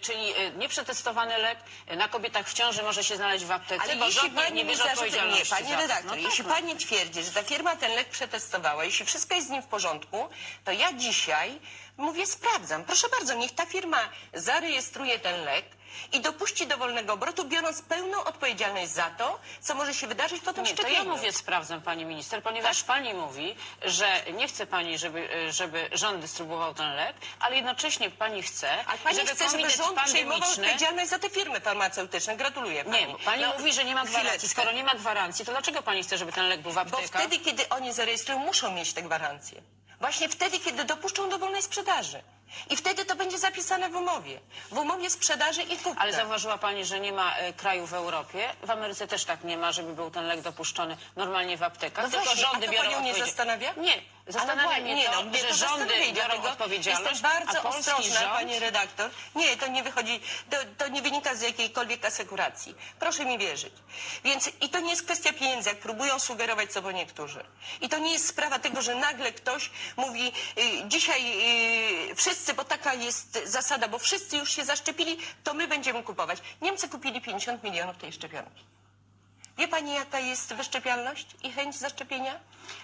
Czyli y, nieprzetestowany lek y, na kobietach w ciąży może się znaleźć w aptece, Ale bo jeśli rząd nie, pani nie mi bierze zarzuca, nie, odpowiedzialności pani za to. redaktor, No jeśli tak, pani twierdzi, że ta firma ten lek przetestowała, jeśli wszystko jest z nim w porządku, to ja dzisiaj mówię, sprawdzam. Proszę bardzo, niech ta firma zarejestruje ten lek i dopuści do wolnego obrotu, biorąc pełną odpowiedzialność za to, co może się wydarzyć po tym Nie, to szczepieniu. ja mówię, sprawdzam pani minister, ponieważ Tak. pani mówi, że nie chce pani, żeby, żeby rząd dystrybuował ten lek, ale jednocześnie pani chce, Ale pani żeby chce, żeby komitet rząd przejmował pandemiczny... odpowiedzialność za te firmy farmaceutyczne. Gratuluję pani. Nie, bo pani No, mówi, że nie ma gwarancji. chwileczkę. Skoro nie ma gwarancji, to dlaczego pani chce, żeby ten lek był w Bo aptekach? wtedy, kiedy oni zarejestrują, muszą mieć te gwarancje. Właśnie wtedy, kiedy dopuszczą do wolnej sprzedaży. I wtedy to będzie zapisane w umowie. W umowie sprzedaży i kupna. Ale zauważyła Pani, że nie ma e, kraju w Europie. W Ameryce też tak nie ma, żeby był ten lek dopuszczony normalnie w aptekach. No tylko właśnie, rządy a to biorą panią nie zastanawia? Nie, zastanawia Ale mnie no, mnie że to rządy biorą odpowiedzialność, Jestem bardzo a ostrożna, rząd... pani redaktor. Nie, to nie wychodzi, to, to nie wynika z jakiejkolwiek asekuracji. Proszę mi wierzyć. Więc i to nie jest kwestia pieniędzy, jak próbują sugerować sobie niektórzy. I to nie jest sprawa tego, że nagle ktoś mówi y, dzisiaj y, wszyscy, bo taka jest zasada, bo wszyscy już się zaszczepili, to my będziemy kupować. Niemcy kupili 50 milionów tej szczepionki. Wie pani, jaka jest wyszczepialność i chęć zaszczepienia?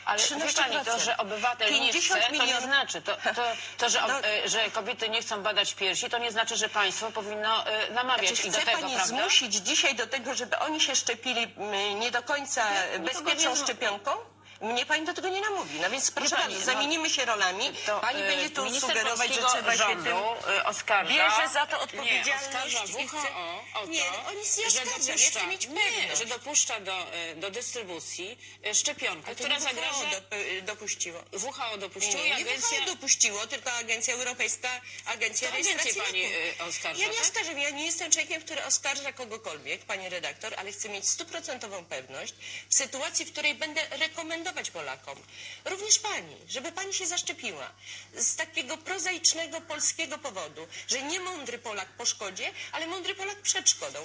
Ale wie pani, to, że obywatel nie 50 chce, to nie milionów. znaczy, to, to, to że, ob- No. e, że kobiety nie chcą badać piersi, to nie znaczy, że państwo powinno e, namawiać Czy ich do chce tego, pani prawda? zmusić dzisiaj do tego, żeby oni się szczepili mm, nie do końca nikogo bezpieczną nie zmu- szczepionką? Mnie pani do tego nie namówi. No więc proszę pani, bardzo, no, zamienimy się rolami. To, pani e, będzie tu minister sugerować, że polskiego trzeba się rządu tym... e, oskarża... bierze za to Nie, odpowiedzialność oskarża i WHO chce- o to, Nie, no, oni się że ja dopuszcza, mieć nie, pewność. że dopuszcza do, e, do dystrybucji szczepionkę, to która nie WHO zagraża... do, dopuściło. WHO Nie, dopuściło nie, nie agencja... WHO dopuściło, tylko Agencja Europejska, Agencja To agencję Rejestracji pani, Leków. y, oskarża, Ja nie tak? oskarżam, ja nie jestem człowiekiem, który oskarża kogokolwiek, pani redaktor, ale chcę mieć stuprocentową pewność w sytuacji, w której będę rekomendować Polakom, również pani, żeby pani się zaszczepiła z takiego prozaicznego polskiego powodu, że nie mądry Polak po szkodzie, ale mądry Polak przed szkodą.